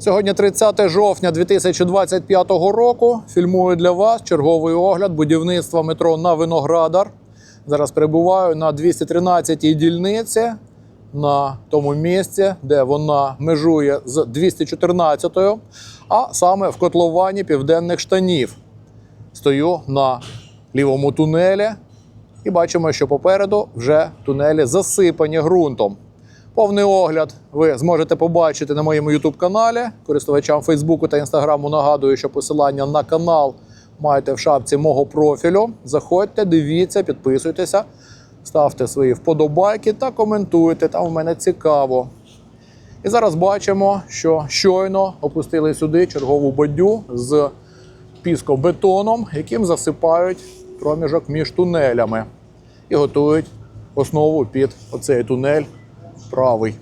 Сьогодні 30 жовтня 2025 року. Фільмую для вас черговий огляд будівництва метро на Виноградар. Зараз перебуваю на 213-й дільниці, на тому місці, де вона межує з 214-ю, а саме в котловані південних штанів. Стою на лівому тунелі і бачимо, що попереду вже тунелі засипані ґрунтом. Повний огляд ви зможете побачити на моєму youtube каналі. Користувачам Фейсбуку та Інстаграму нагадую, що посилання на канал маєте в шапці мого профілю. Заходьте, дивіться, підписуйтеся, ставте свої вподобайки та коментуйте. Там в мене цікаво. І зараз бачимо, що щойно опустили сюди чергову бадю з піскобетоном, яким засипають проміжок між тунелями і готують основу під оцей тунель правий.